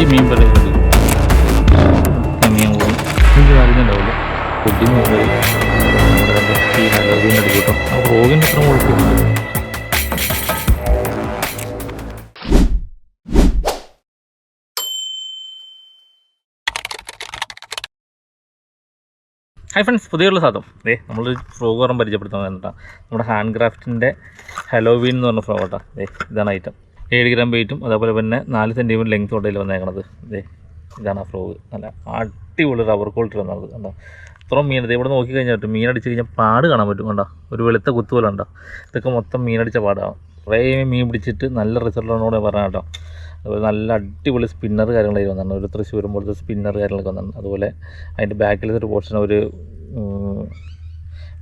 ചെറിയ മീൻ പറയുന്നത് ഈ ആ ഹായ് ഫ്രണ്ട്സ് പുതിയുള്ള സാധനം. ഏ നമ്മൾ ഫ്രോഗ് പറഞ്ഞാൽ പരിചയപ്പെടുത്താൻ വേണ്ടിട്ടാണ് നമ്മുടെ ഹാൻഡ് ക്രാഫ്റ്റിന്റെ ഹലോവീൻ എന്ന് പറഞ്ഞ ഫ്രോഗ് കേട്ടോ ദേ ഇതാണ് ഐറ്റം ഏഴ് ഗ്രാം വെയിറ്റും അതേപോലെ തന്നെ നാല് സെന്റിമീറ്റർ ലെങ്ത് ഉണ്ടെങ്കിൽ വന്നേക്കണത്. ദേ ഇതാണ് ആ ഫ്രോഗ് നല്ല അടിപൊളി റബ്ബർ ക്വാളിറ്റി വന്നത് കണ്ടോ? ഇത്രയും ദേ ഇവിടെ നോക്കി കഴിഞ്ഞാൽ മീൻ അടിച്ച് കഴിഞ്ഞാൽ പാട് കാണാൻ പറ്റും കണ്ടോ? ഒരു വെളുത്ത കുത്തു പോലെ ഉണ്ടോ? ഇതൊക്കെ മൊത്തം മീനടിച്ച പാടാണ്. കുറേ മീൻ പിടിച്ചിട്ട് നല്ല റിസൾട്ടാണോടെ പറഞ്ഞ കേട്ടോ. അതുപോലെ നല്ല അടിപൊളി സ്പിന്നർ കാര്യങ്ങളൊക്കെ വന്നിട്ടുണ്ട്. ഒരു തൃശ്ശൂരും പോലത്തെ സ്പിന്നർ കാര്യങ്ങളൊക്കെ വന്നിട്ടുണ്ട്. അതുപോലെ അതിന്റെ ബാക്കിലത്തെ ഒരു പോർഷൻ ഒരു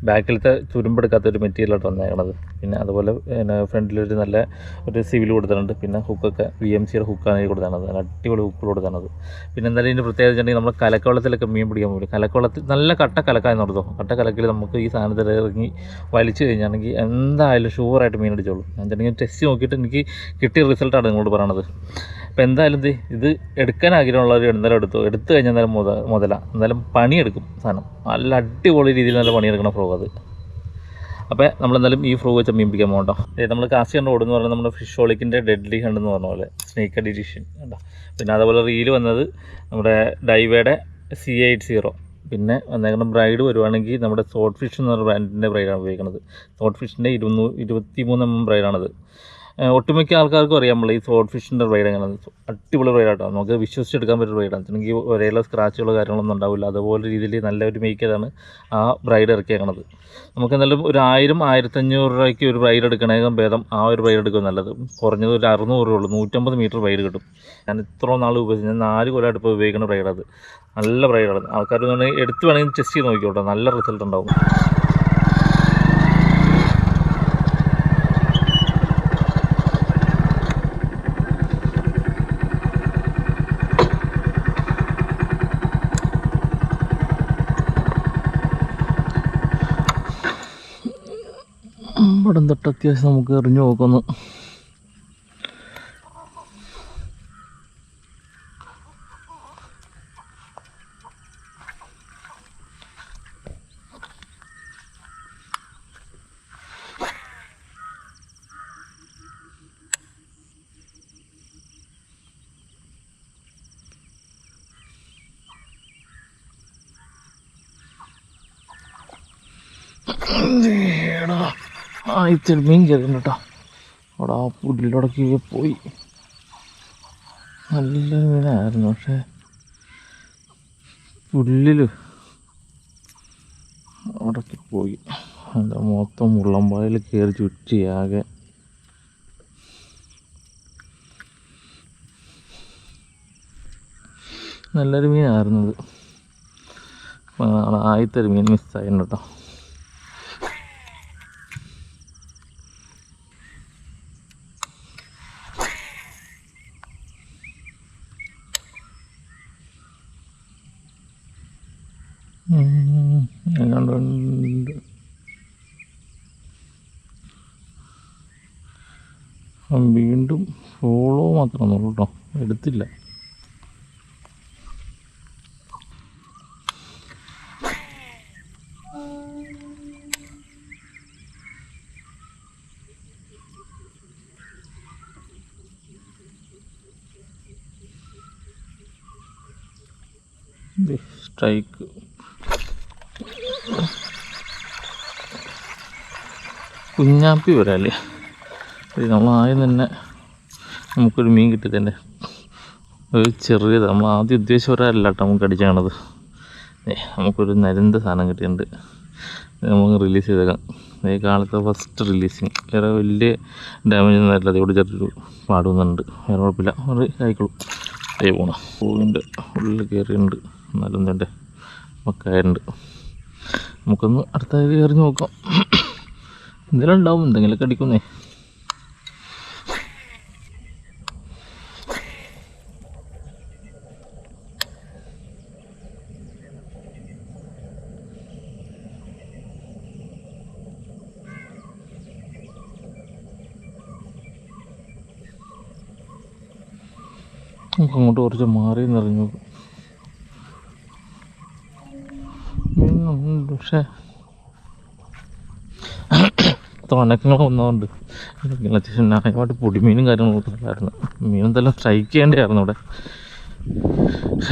ബാക്കിലത്തെ ചുരുമ്പെടുക്കാത്ത ഒരു മെറ്റീരിയലായിട്ട് വന്നേക്കണത്. പിന്നെ അതുപോലെ പിന്നെ ഫ്രണ്ടിലൊരു നല്ല ഒരു സിവിൽ കൊടുത്തിട്ടുണ്ട്. പിന്നെ ഹുക്കൊക്കെ വി എം സിയുടെ ഹുക്കാണ് കൊടുത്തത് അടിപൊളി ഹുക്ക് കൊടുത്തത് പിന്നെ എന്തായാലും ഇതിന്റെ പ്രത്യേകത വെച്ചിട്ടുണ്ടെങ്കിൽ നമ്മൾ കലക്കവെള്ളത്തിലൊക്കെ മീൻ പിടിക്കാൻ പോകും കലക്കവെള്ളത്തിൽ നല്ല കട്ട കലക്കാന്ന് നടത്തോ കട്ട കലക്കിൽ നമുക്ക് ഈ സാധനത്തിൽ ഇറങ്ങി വലിച്ചു കഴിഞ്ഞാണെങ്കിൽ എന്തായാലും ഷുവറായിട്ട് മീൻ അടിച്ചോളൂ. ഞാൻ ടെസ്റ്റ് നോക്കിയിട്ട് എനിക്ക് കിട്ടിയ റിസൾട്ടാണ് നിങ്ങളോട് പറയണത്. അപ്പോൾ എന്തായാലും ഇത് ഇത് എടുക്കാൻ ആഗ്രഹമുള്ളവർ എന്തായാലും എടുത്തു. എടുത്തു കഴിഞ്ഞാൽ എന്തായാലും മുത മുതല. എന്തായാലും പണിയെടുക്കും സാധനം. നല്ല അടിപൊളി രീതിയിൽ നല്ല പണിയെടുക്കണം ഫ്രോ അത്. അപ്പോൾ നമ്മളെന്തായാലും ഈ ഫ്രോ വെച്ച് മീൻ പിടിക്കാൻ പോകട്ടോ നമ്മൾ കാസ്റ്റ് കണ്ട ഓടുന്ന് പറഞ്ഞാൽ നമ്മുടെ ഫിഷ് ഓളിക്കിന്റെ ഡെഡ്ലി ഹണ്ട് എന്ന് പറഞ്ഞ പോലെ സ്നേക്ക് അഡിഷൻ കണ്ടോ? പിന്നെ അതുപോലെ റീൽ വന്നത് നമ്മുടെ ഡൈവയുടെ സി എയ്റ്റ് സീറോ പിന്നെ വന്നേക്കുന്ന ബ്രൈഡ് വരുവാണെങ്കിൽ നമ്മുടെ സോട്ട് ഫിഷ് എന്ന് പറഞ്ഞ ബ്രാൻഡിന്റെ ബ്രൈഡാണ് ഉപയോഗിക്കുന്നത് സോട്ട് ഫിഷിന്റെ ഇരുന്നൂ ഇരുപത്തി മൂന്ന് എം എം ബ്രൈഡാണത് ഒട്ടുമിക്ക ആൾക്കാർക്കും അറിയാമല്ലോ ഈ സോട്ട് ഫിഷിന്റെ റൈഡ് എങ്ങനെ അടിപൊളി ബ്രൈഡാട്ടോ നമുക്ക് വിശ്വസിച്ചെടുക്കാൻ പറ്റിയ റൈഡാണ് എനിക്ക് ഒരേല സ്ക്രാച്ചുകളോ കാര്യങ്ങളൊന്നും ഉണ്ടാവില്ല. അതുപോലെ രീതിയിൽ നല്ലൊരു മേക്കതാണ് ആ ബ്രൈഡ് ഇറക്കിയേക്കണത്. നമുക്ക് എന്തായാലും ഒരു ആയിരം ആയിരത്തഞ്ഞൂറ് രൂപയ്ക്ക് ഒരു റൈഡ് എടുക്കണേകം ഭേദം ആ ഒരു റൈഡ് എടുക്കുക നല്ലത്. കുറഞ്ഞത് ഒരു അറുന്നൂറ് രൂപ ഉള്ളൂ. നൂറ്റമ്പത് മീറ്റർ റൈഡ് കിട്ടും. ഞാൻ ഇത്ര നാൾ ഉപയോഗിച്ചു ഞാൻ നാല് കൊല്ലമായിട്ട് ഇപ്പോൾ ഉപയോഗിക്കുന്ന റൈഡാണ് നല്ല റൈഡാണ് ആൾക്കാർ എടുത്ത് വേണമെങ്കിൽ ടെസ്റ്റ് ചെയ്ത് നോക്കിക്കോട്ടോ. നല്ല റിസൾട്ട് ഉണ്ടാവും. ഇവിടെ തൊട്ട് അത്യാവശ്യം നമുക്ക് എറിഞ്ഞു നോക്കുന്നു എടാ ആ മീൻ കയറുന്നു കേട്ടോ അവിടെ ആ പുല്ലിലടക്കി പോയി. നല്ല മീനായിരുന്നു പക്ഷേ പുല്ലിൽ അവിടേക്ക് പോയി. എന്താ മൊത്തം മുള്ളമ്പായിൽ കയറി ആകെ. നല്ലൊരു മീനായിരുന്നു ഇത്. ആദ്യത്തെ ഒരു മീൻ മിസ്സായിരുന്നു കേട്ടോ ആ, വീണ്ടും ഫോളോ മാത്രമേ ഉള്ളൂ കേട്ടോ എടുത്തില്ല. സ്ട്രൈക്ക് കുഞ്ഞാപ്പി വരാല്ലേ? നമ്മളാദ്യം തന്നെ നമുക്കൊരു മീൻ കിട്ടി തന്നെ ഒരു ചെറിയത് നമ്മൾ ആദ്യം ഉദ്ദേശിച്ച ഒരാളല്ല കേട്ടോ നമുക്ക് അടിച്ചാണത് നമുക്കൊരു നരന്ത സാധനം കിട്ടിയിട്ടുണ്ട്. നമുക്ക് റിലീസ് ചെയ്തേക്കാം. ഈ കാലത്തെ ഫസ്റ്റ് റിലീസിങ് വേറെ വലിയ ഡാമേജ് ഒന്നും ആയിട്ടില്ല അതോട് ചെറിയൊരു പാടുന്നുണ്ട്. വേറെ കുഴപ്പമില്ല. ഒരു ആയിക്കോളും അതേ പോണം. പൂവിന്റെ ഉള്ളിൽ കയറിയിട്ടുണ്ട്. എന്നാലും തന്നെ മക്കായുണ്ട്. നമുക്കൊന്ന് അടുത്ത കയറി നോക്കാം. എന്തെങ്കിലും ഉണ്ടാവും എന്തെങ്കിലുമൊക്കെ അടിക്കുന്നേ. നമുക്ക് അങ്ങോട്ട് കുറച്ച് മാറി നിറഞ്ഞു. നോക്കും തുണക്കങ്ങൾ വന്നതുകൊണ്ട് അത്യാവശ്യം ന്യായമായിട്ട് പൊടിമീനും കാര്യങ്ങളും ഉണ്ടായിരുന്നു മീൻ എന്തെല്ലാം സ്ട്രൈക്ക് ചെയ്യേണ്ടതായിരുന്നു അവിടെ.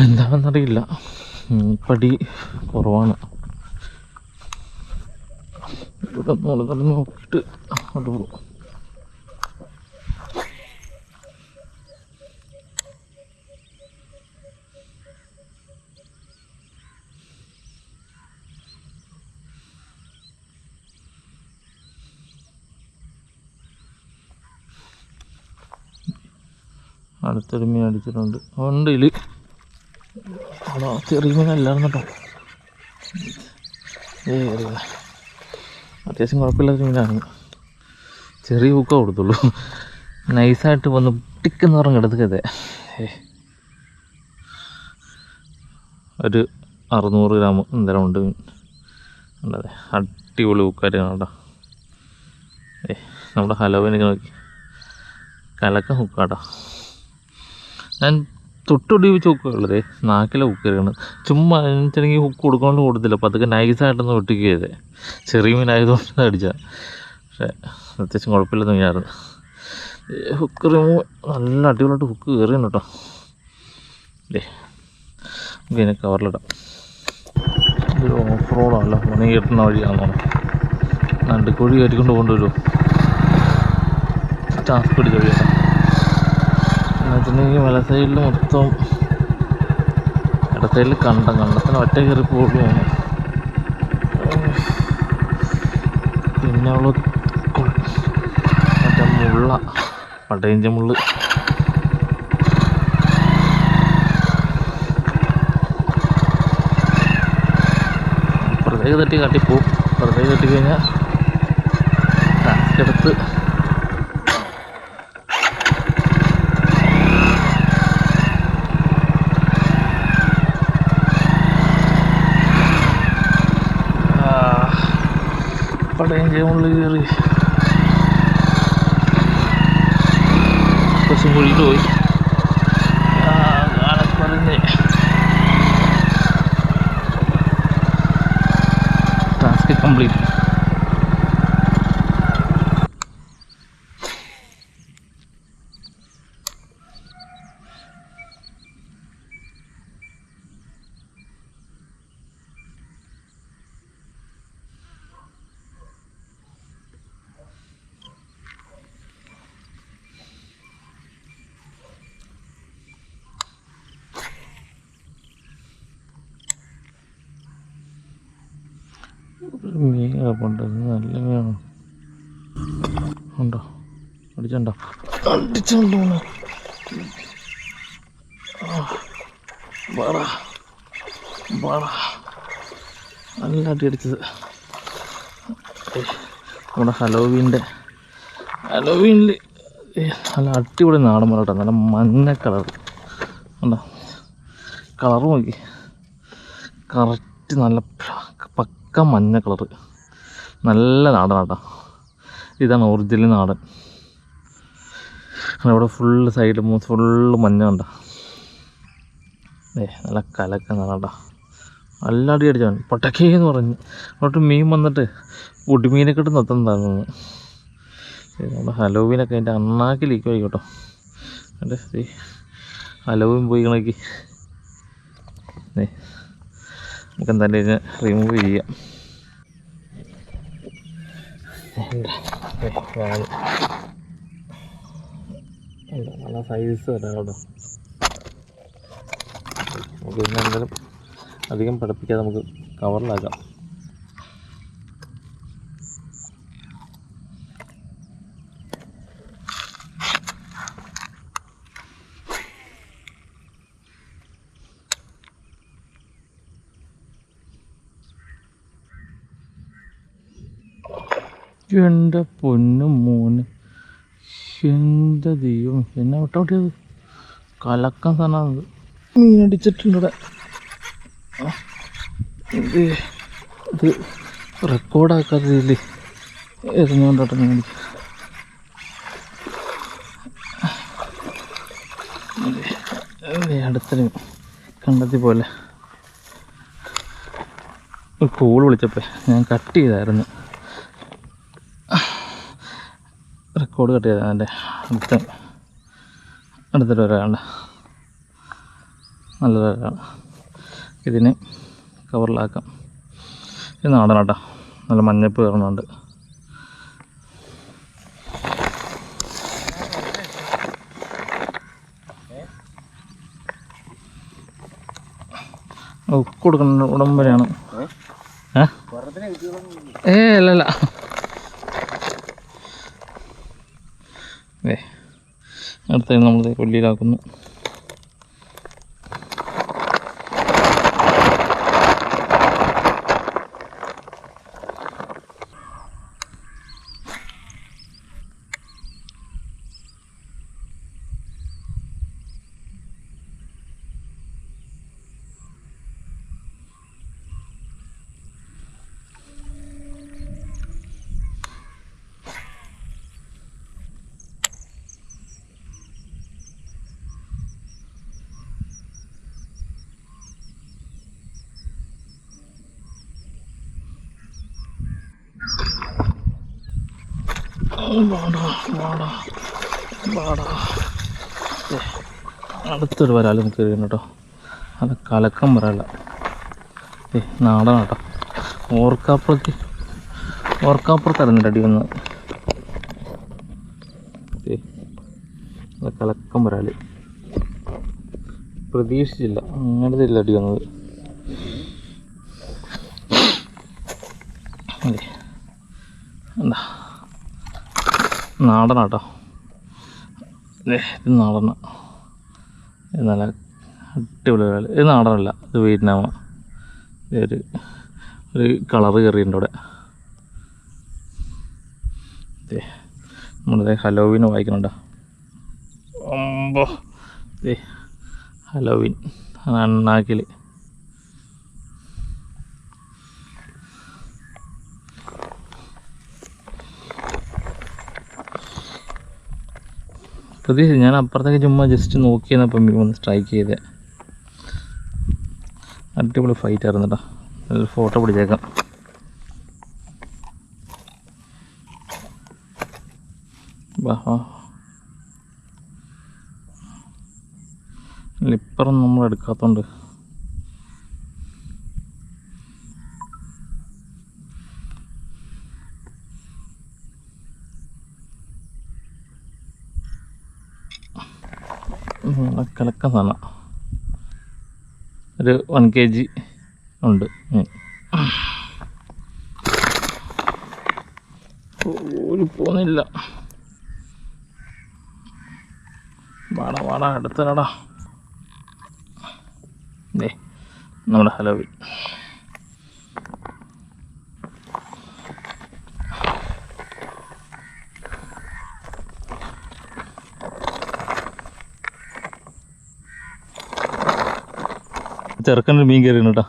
എന്താണെന്നറിയില്ല പടി കുറവാണ്. ഇവിടെ നോക്കിയിട്ട് അങ്ങോട്ട് പോകും. അടുത്തൊരു മീൻ അടിച്ചിട്ടുണ്ട്. ഉണ്ട് ഇൽ. ആണോ? ചെറിയ മീനല്ലായിരുന്നു കേട്ടോ അത്യാവശ്യം കുഴപ്പമില്ലാത്ത മീനാണ്. ചെറിയ ഊക്ക കൊടുത്തുള്ളൂ. നൈസായിട്ട് വന്ന് ടിക്കെന്ന് പറഞ്ഞ് കിടക്കതെ ഒരു അറുന്നൂറ് ഗ്രാം എന്തായാലും ഉണ്ട് മീൻ. ഉണ്ടതെ അടിപൊളി ഹൂക്കാരാണ് കേട്ടോ ഏ നമ്മുടെ ഹലോവിനൊക്കെ നോക്കി. കലക്ക ഹുക്കാട്ടോ ഞാൻ തൊട്ടൊടി വെച്ച് ഹുക്കുള്ളത് നാക്കിലെ ഹുക്കറിയാണ് ചുമ്മാ എന്നുവെച്ചിട്ടുണ്ടെങ്കിൽ ഹുക്ക് കൊടുക്കാണ്ട് കൊടുത്തില്ല. അപ്പോൾ അതൊക്കെ നൈസായിട്ടൊന്ന് ഒട്ടിക്കുകയത് ചെറിയ മീനായതുകൊണ്ട് അടിച്ച പക്ഷേ അത്യാവശ്യം കുഴപ്പമില്ലെന്ന് വിചാരുന്നു ഹുക്ക് റിമൂവ് നല്ല അടിപൊളിയായിട്ട് ഹുക്ക് കയറിയാണ് കേട്ടോ. അല്ലേ നമുക്ക് ഇതിനെ കവറിലിടാം ഇതൊരു ഓഫ് റോഡാണല്ലോ മണി കിട്ടുന്ന വഴിയാണെന്നോ നണ്ടിക്കോഴി കയറ്റിക്കൊണ്ട് പോകേണ്ടി വരുമോ ചാൻസ് പിടിച്ച വഴിയാണ്. വെച്ചിട്ടുണ്ടെങ്കിൽ വല സൈഡിൽ മൊത്തം ഇട കണ്ടം കണ്ടത്തിന് ഒറ്റ കയറി പോകുകയാണ് പിന്നെ അവൾ കൊ- മറ്റേ മുള്ള പടയിഞ്ച മുള്ള. പ്രത്യേക തട്ടി കാട്ടിപ്പോവും പ്രത്യേക തട്ടി കഴിഞ്ഞാൽ എടുത്ത് പടയം ചെയ്യുമ്പോൾ കയറി കുറച്ചും കൂടിയിട്ട് പോയി പറഞ്ഞ് ടാസ്ക് കംപ്ലീറ്റ് ഒരു മീൻ കിടപ്പുണ്ട് നല്ല മീനാണ്. ഉണ്ടോ? അടിച്ചുണ്ടോ? അടിച്ചുണ്ടോ? വാടാ. വാടാ. നല്ല അടി അടിച്ചത് നമ്മുടെ ഹലോവീന്റെ ഹലോവീനിൽ നല്ല അടിപൊളി നാടൻ മരം നല്ല മഞ്ഞ കളർ ഉണ്ടോ? കളർ നോക്കി. കറക്റ്റ് നല്ല പക്ക മഞ്ഞ കളറ്. നല്ല നാടനാട്ടാ. ഇതാണ് ഒറിജിനൽ നാടൻ. അവിടെ ഫുള്ള് സൈഡ് ഫുള്ള് മഞ്ഞ കണ്ട. ഏ നല്ല കലക്ക നാടാ നല്ല അടി അടിച്ചവൻ പൊട്ടക്കേ എന്ന് പറഞ്ഞ്. അങ്ങോട്ട് മീൻ വന്നിട്ട് പൊടിമീനൊക്കെ ഇട്ട് നിർത്തുന്നതായിരുന്നു നമ്മുടെ ഹലോവിനൊക്കെ അണ്ണാക്കി ലീക്ക് പോയി കേട്ടോ. അല്ലേ ഹലോവിൻ പോയി കണക്കി ഏ നമുക്ക് എന്തായാലും ഇതിനെ റിമൂവ് ചെയ്യാം. നല്ല സൈസ് വരാം കേട്ടോ. നമുക്ക് പിന്നെ എന്തായാലും അധികം പഠിപ്പിക്കാതെ നമുക്ക് കവറിലാക്കാം എന്റെ പൊന്നും മോന് എന്റെ ദൈവം എന്നെ വിട്ടോട്ടിയത്? കലക്കം സാധനത് മീനടിച്ചിട്ടുണ്ട് ഇത് ഇത് റെക്കോർഡാക്കാത്ത രീതിയിൽ എറിഞ്ഞുകൊണ്ടോട്ടെ മീൻ അടുത്തൊരു കണ്ടെത്തി പോലെ. ഒരു കോൾ വിളിച്ചപ്പോൾ ഞാൻ കട്ട് ചെയ്തായിരുന്നു. റെക്കോർഡ് കട്ട് ചെയ്താൽ എന്റെ അടുത്ത അടുത്തൊരു നല്ലൊരാളാണ്. ഇതിന് കവറിലാക്കാം. ഇത് നാടനാട്ടാ നല്ല മഞ്ഞപ്പ് കയറുന്നുണ്ട്. ഉപ്പ് കൊടുക്കുന്ന ഉടമ്പരെയാണ് ഏ? ഏ? അല്ല അല്ല ഏ അടുത്ത നമ്മൾ കൊല്ലിയിലാക്കുന്നു വാടാ വാടാ വാടാ. അടുത്തൊരു വരാൽ എറിയുന്നു കേട്ടോ. അത് കലക്കം വരാല ഏ നാടൻ കേട്ടോ ഓർക്കാപ്പുറത്ത് ഓർക്കാപ്പുറത്തായിരുന്നു അടി വന്നത് ഏ അത് കലക്കം വരാൽ പ്രതീക്ഷിച്ചില്ല അങ്ങനത്തെ ഇല്ല അടി വന്നത്. അതെ എന്താ നാടനാട്ടോ. ഇത് നാടന. നല്ല അടിപൊളി കളി ഇത് നാടനല്ല ഇത് വിയറ്റ്നാമ ഒരു ഒരു കളറ് കയറിയിട്ടുണ്ട് അവിടെ നമ്മുടെ ഹലോവിന് വായിക്കണുണ്ടോ ഒമ്പോ ദേ ഹലോവിൻ. അണ്ണാക്കിൽ പ്രതീക്ഷ ഞാൻ അപ്പുറത്തേക്ക് ചുമ്മാ ജസ്റ്റ് നോക്കി എന്നപ്പം വന്ന് സ്ട്രൈക്ക് ചെയ്തേ. അടിപൊളി ഫൈറ്റ് ആയിരുന്നു കേട്ടോ ഒരു ഫോട്ടോ പിടിച്ചേക്കാം. ലിപ്പറൊന്നും നമ്മൾ എടുക്കാത്തോണ്ട് നല്ല തന്ന ഒരു വൺ കെ ജി ഉണ്ട് ഒരു പോകുന്നില്ല വാടാ വാടാ അടുത്തടാ ദേ നമ്മുടെ ഹലോവിൻ ചെറുക്കനൊരു മീൻ കയറിയാണ് കേട്ടോ.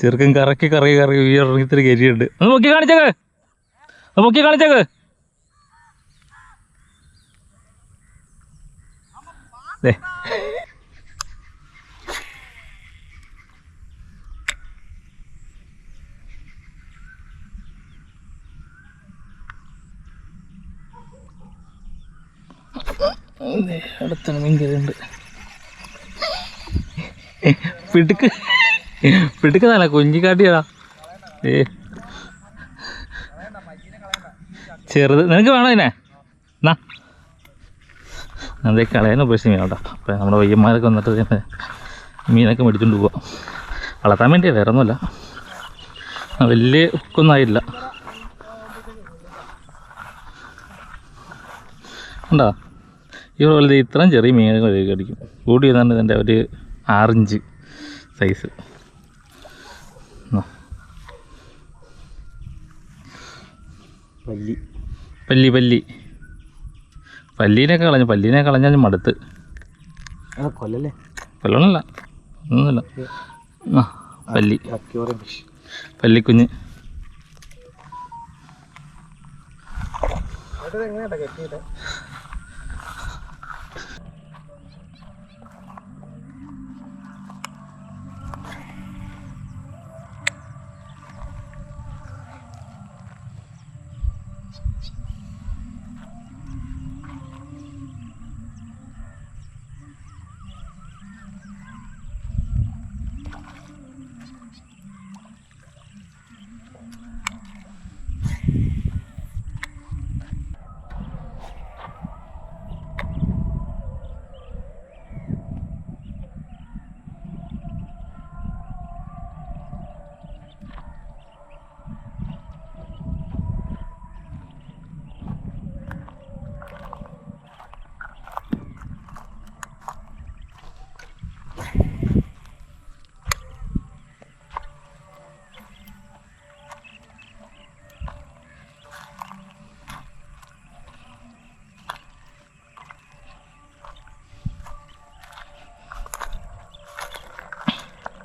ചെറുക്കൻ കറക്കി കറക്കി കറക്കി ഉയർന്ന് ഇത്തിരി കരിയുണ്ട് ഒന്ന് നോക്കി കാണിച്ചേക്ക് ഒന്ന് നോക്കി കാണിച്ചേക്ക് ദേ. അടുത്താണ് മീൻ കറിയുണ്ട് പിടുക്ക്. പിടുക്ക് നല്ല കുഞ്ഞിക്കാട്ടിയതാ ഏ ചെറുത്. നിനക്ക് വേണോ ഇതിനെ? എന്നാ അതേ കളയാൻ ഉപേക്ഷിച്ച് മീൻ കേട്ടോ അപ്പം നമ്മുടെ വയ്യന്മാരൊക്കെ വന്നിട്ട് മീനൊക്കെ മേടിച്ചുകൊണ്ട് പോവാം. വളർത്താൻ വേണ്ടിയാ വേറെ ഒന്നുമല്ല വലിയ ഹുക്കൊന്നും ആയില്ല ഉണ്ടോ? ഈ പോലെ ഇത്രയും ചെറിയ മീനുകൾ കടിക്കും. കൂടി തന്നെ ഇതിന്റെ ഒരു ആറിഞ്ച് സൈസ് പല്ലി. പല്ലി പല്ലി. പല്ലീനൊക്കെ കളഞ്ഞു പല്ലീനെ കളഞ്ഞാൽ മടുത്ത്. കൊല്ലല്ലേ? കൊല്ലണല്ല ഒന്നുമില്ല. പല്ലി. പല്ലിക്കുഞ്ഞ്. കെട്ടിയിട്ട്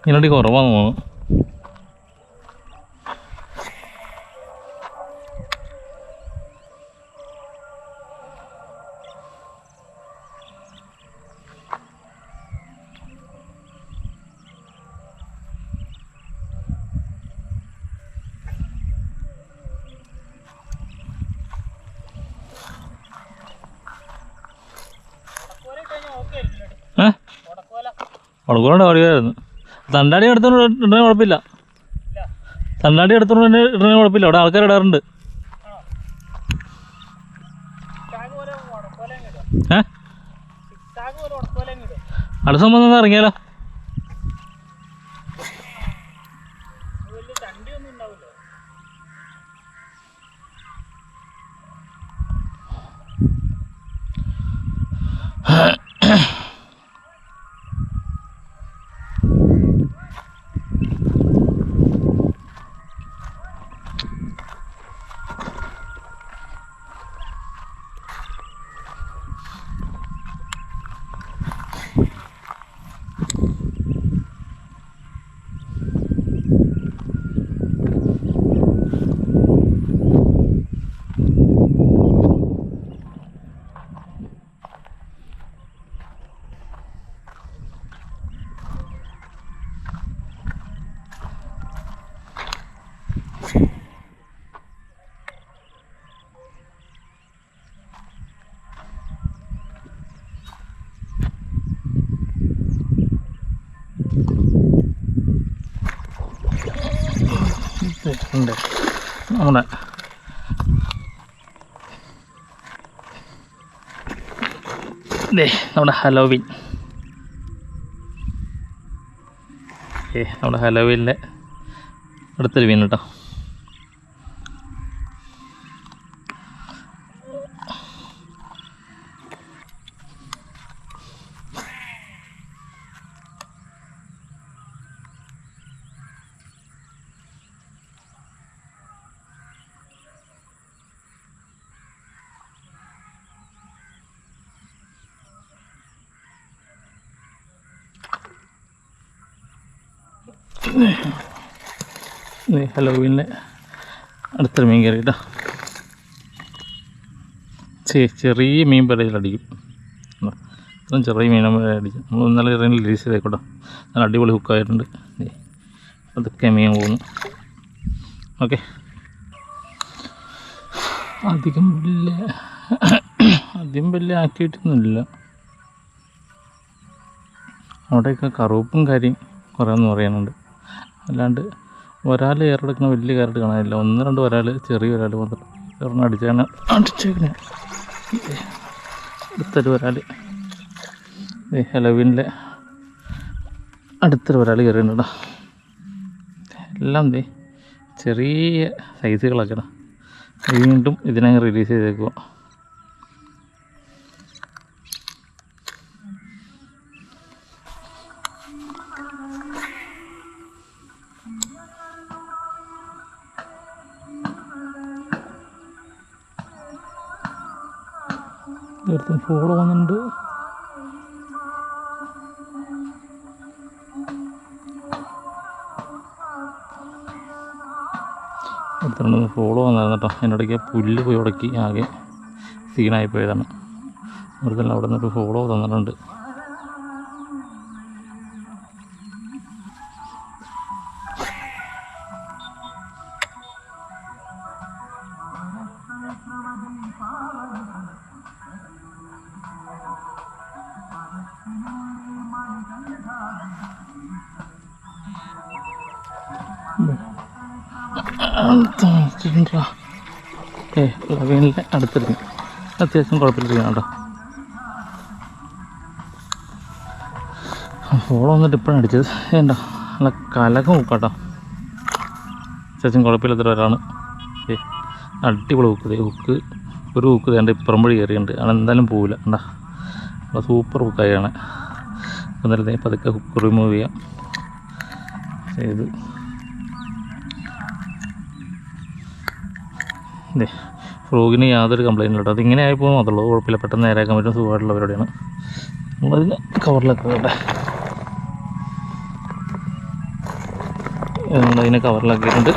ഇതിനടി കുറവാന്ന് തോന്നുന്നു. ഏ? ഉടക്കോലുണ്ട് പറയുമായിരുന്നു തണ്ടാടി എടുത്തോണ്ട് ഇടണേ കുഴപ്പമില്ല. തണ്ടാടി എടുത്തോണ്ട് തന്നെ ഇടണേ കുഴപ്പമില്ല. അവിടെ ആൾക്കാർ ഇടാറുണ്ട്. ഏ? അടുത്ത സംബന്ധം ഇറങ്ങിയാലോ ഉണ്ട് നമ്മുടെ ദേ നമ്മുടെ ഹലോവിൻ ഏ നമ്മുടെ ഹലോവിന്റെ അടുത്തൊരു മീൻ കേട്ടോ. ഹലോവിന്റെ അടുത്ത മീൻ കയറി കേട്ടോ. ചെറിയ മീൻ പരയിലടിക്കും ഇത്രയും ചെറിയ മീൻ അടിക്കും. നമ്മൾ ഇന്നലെ ഇറങ്ങി റിലീസ് ചെയ്തേക്കോട്ടോ. നല്ല അടിപൊളി ഹുക്കായിട്ടുണ്ട് അതൊക്കെ മീൻ പോകുന്നു. ഓക്കെ. അധികം വലിയ അധികം വലിയ ആക്കിയിട്ടൊന്നുമില്ല. അവിടെയൊക്കെ കറുപ്പും കാര്യം കുറേ എന്ന് പറയുന്നുണ്ട് അല്ലാണ്ട് ഒരാൾ ഏറെടുക്കുന്ന വലിയ കയറിട്ട് കാണാനില്ല ഒന്ന് രണ്ട് ഒരാൾ ചെറിയ ഒരാൾ മാത്രം. ഒരെണ്ണം അടിച്ചാണ് അടിച്ചേക്കണേ. അടുത്തൊരു ഒരാൾ. ഹെലവിനിലെ അടുത്തൊരു ഒരാൾ കയറിയിട്ടുണ്ട് എല്ലാം ദേ ചെറിയ സൈസുകളൊക്കെയാണ് വീണ്ടും ഇതിനെ റിലീസ് ചെയ്തേക്കുക ഒരുത്തൻ ഫോളോ വന്നിട്ടുണ്ട്. ഒരുത്തനുണ്ട് ഫോളോ വന്നായിരുന്നു കേട്ടോ. എന്റെ ഇടയ്ക്ക് പുല്ല് പോയി ഉടക്കി ആകെ സീനായി പോയതാണ്. മൃദുല അവിടെ നിന്നൊരു ഫോളോ തന്നിട്ടുണ്ട്. അത്യാവശ്യം കുഴപ്പമില്ല കേട്ടോ. ഫോളോ വന്നിട്ട് ഇപ്പോഴാണ് അടിച്ചത്. വേണ്ട നല്ല കലക്കം ഹുക്കാട്ടോ അത്യാവശ്യം കുഴപ്പമില്ലാത്ത ഒരാളാണ്. ഏ അടിപൊളി ഹുക്ക് ഊക്ക് ഒരു ഹുക്ക് വേണ്ട ഇപ്പുറം വഴി കയറിയുണ്ട് ആണ് എന്തായാലും പോവില്ല. കണ്ടാ അപ്പോൾ സൂപ്പർ ഹുക്കായാണ് എന്നാലും ദേ പതുക്കെ ഹുക്ക് റിമൂവ് ചെയ്യാം. ചെയ്ത്. ദേ ഫ്രോഗിന് യാതൊരു കംപ്ലയിന്റ് ഇല്ല അത് ഇങ്ങനെ ആയിപ്പോൾ മാത്രമേ കുഴപ്പമില്ല. പെട്ടെന്ന് നേരെയാക്കാൻ പറ്റും. സുഖമായിട്ടുള്ള പരിപാടിയാണ്. നമ്മളതിന് കവറിലൊക്കെ കേട്ടെ നമ്മളതിനെ കവറിലാക്കിയിട്ടുണ്ട്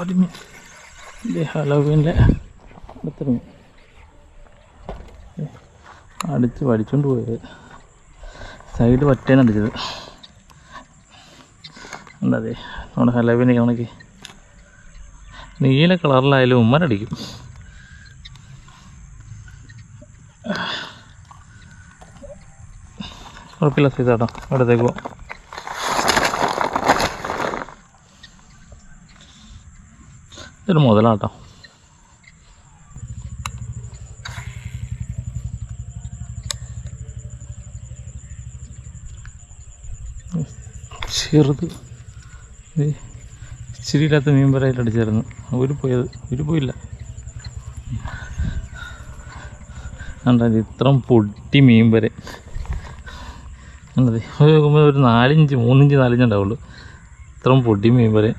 അരിഞ്ഞ് ഇത് ഹലോവീന്റെ അടുത്തിറങ്ങി അടിച്ച് വലിച്ചോണ്ട് പോയത്. സൈഡ് പറ്റേനെ അടിച്ചത്. എന്താ അതെ? നമ്മുടെ ഹലവിനെ കണക്ക് നീല കളറിലായാലും ഉമ്മനടിക്കും കുഴപ്പമില്ല സീതാട്ടോ അടുത്തേക്ക് പോവാം. ഇതൊരു മുതലാട്ടോ. ചെറുത് ഇച്ചിരിയില്ലാത്ത മീൻ വരയിൽ അടിച്ചായിരുന്നു. ഒരു പോയത് ഒരു പോയില്ല. കണ്ടത് ഇത്രയും പൊട്ടി മീൻ വരെ. കണ്ടത് നോക്കുമ്പോൾ ഒരു നാലിഞ്ച് മൂന്നിഞ്ച് നാലിഞ്ച് ഉണ്ടാവുള്ളൂ. ഇത്രയും പൊട്ടി മീൻ വരെ.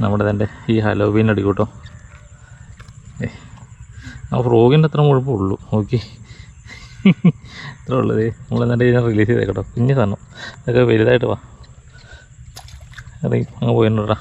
നമ്മുടെ തന്നെ ഈ ഹലോബീൻ അടിക്കൂട്ടോ ഏ ആ ഫ്രോഗിന്റെ അത്ര കുഴപ്പമുള്ളൂ. ഓക്കെ ഇത്ര ഉള്ളത് നമ്മൾ എന്നിട്ട് ഇതിനെ റിലീസ് ചെയ്തേക്കട്ടോ കുഞ്ഞു സാധനം. ഇതൊക്കെ വലുതായിട്ട് വാ. I bien pagué